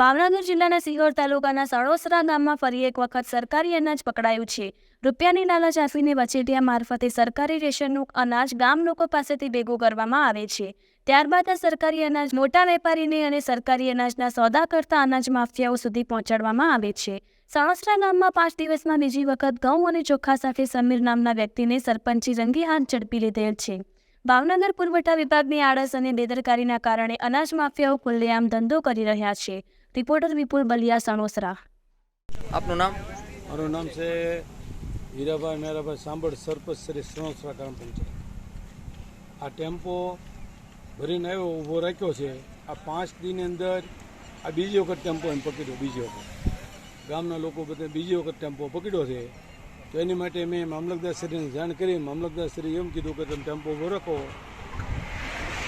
ભાવનગર જિલ્લાના સિહોર તાલુકાના સણોસરા ગામમાં ફરી એક વખત સરકારી અનાજ પકડાયું છે. રૂપિયાની લાલચ આપીને વચેટિયા મારફતે સરકારી રેશનનું અનાજ ગામ લોકો પાસેથી ભેગું કરવામાં આવે છે. ત્યારબાદ આ સરકારી અનાજ મોટા વેપારીને અને સરકારી અનાજના સોદા કરતા અનાજ માફિયાઓ સુધી પહોંચાડવામાં આવે છે. સણોસરા ગામમાં પાંચ દિવસમાં બીજી વખત ઘઉં અને ચોખા સાથે સમીર નામના વ્યક્તિને સરપંચી રંગી હાથ ઝડપી લીધેલ છે. ભાવનગર પુરવઠા વિભાગની આળસ અને બેદરકારીના કારણે અનાજ માફિયાઓ ખુલ્લેઆમ ધંધો કરી રહ્યા છે. રિપોર્ટર વિપુલ બલિયા સણોસરા. આપનું નામ? મારું નામ છે હીરાભાઈ મેરાભાઈ સાંભળ સરપંચ શ્રી સણોસરા ગ્રામ પંચાયત. આ ટેમ્પો ભરીને આવ્યો ઊભો રાખ્યો છે. આ પાંચ દિનની અંદર આ બીજી વખત ટેમ્પો એમ પકડ્યો બીજી વખત. ગામના લોકો બધા બીજી વખત ટેમ્પો પકડ્યો છે. તો એની માટે મેં મામલતદારશ્રીને જાણ કરી. મામલતદારશ્રી એમ કીધું કે તમે ટેમ્પો ઊભો રાખો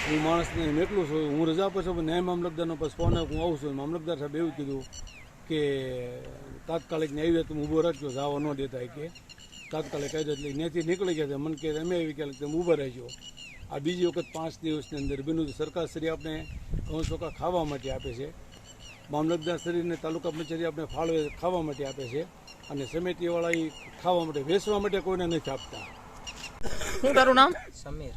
હું માણસને મેકલું છું. હું રજા પર છું પણ ન્યાય મામલતદારનો પછી ફોન હું આવું છું. મામલતદાર સાહેબ એવું કીધું કે તાત્કાલિક ન્યાય તમે ઊભો રાખજો. જવા ન દેતા કે તાત્કાલિક કાયદો એટલે ત્યાંથી નીકળી ગયા મને કે અમે એવી કે તમે ઊભા રહેજો. આ બીજી વખત પાંચ દિવસની અંદર બન્યું છે સરકારશ્રી આપણે ચોખા ખાવા માટે આપે છે. મામલતદારશ્રીને તાલુકા પંચાયતી આપણે ફાળવે ખાવા માટે આપે છે. અને સમિતિવાળા એ ખાવા માટે વેચવા માટે કોઈને નથી આપતા. શું તારું નામ? સમીર.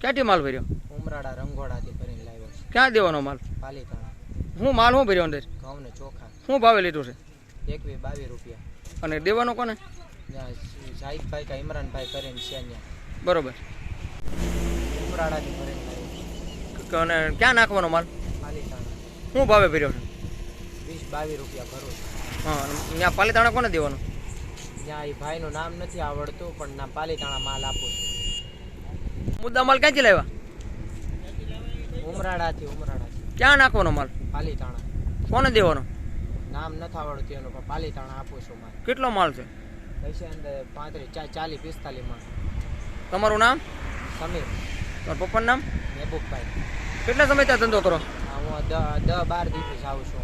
ક્યાંથી માલ ભર્યો? ઉમરાળા રંગોળાથી ભરીને લાવ્યો છે. ક્યાં દેવાનો માલ? પાલીતાણા. હું માલ શું ભર્યો અંદર? ઘઉં ને ચોખા. શું ભાવે લીધું છે? એકવી બાવીસ રૂપિયા. અને દેવાનો કોને? ત્યાં જાહિદભાઈ કા ઇમરાનભાઈ કરીને છે અહીંયા. બરોબર. ઉમરાળાથી ભરીને લાવ્યો અને ક્યાં નાખવાનો માલ? પાલીતાણા. શું ભાવે ભર્યો છે? વીસ બાવીસ રૂપિયા ભરો છું. હા ત્યાં પાલીતાણા કોને દેવાનું? ત્યાં એ ભાઈનું નામ નથી આવડતું પણ ના પાલીતાણા માલ આપું છું. મુદ્દા માલ ક્યાંથી લાવ્યા? ઉમરાળાથી ઉમરાળાથી. ક્યાં નાખવાનો માલ? પાલીતાણા. કોને દેવાનો? નામ નથી આવડતું એનું પણ પાલીતાણા આપું છું માલ. કેટલો માલ છે? પૈસા અંદર પાંત્રીસ ચાલીસ પિસ્તાલીસ માલ. તમારું નામ? સમીર. તમારા પપ્પાનું નામ? મહેબૂબભાઈ. કેટલા સમય ત્યાં ધંધો કરો? હું દ દ બાર દિવસ આવું છું.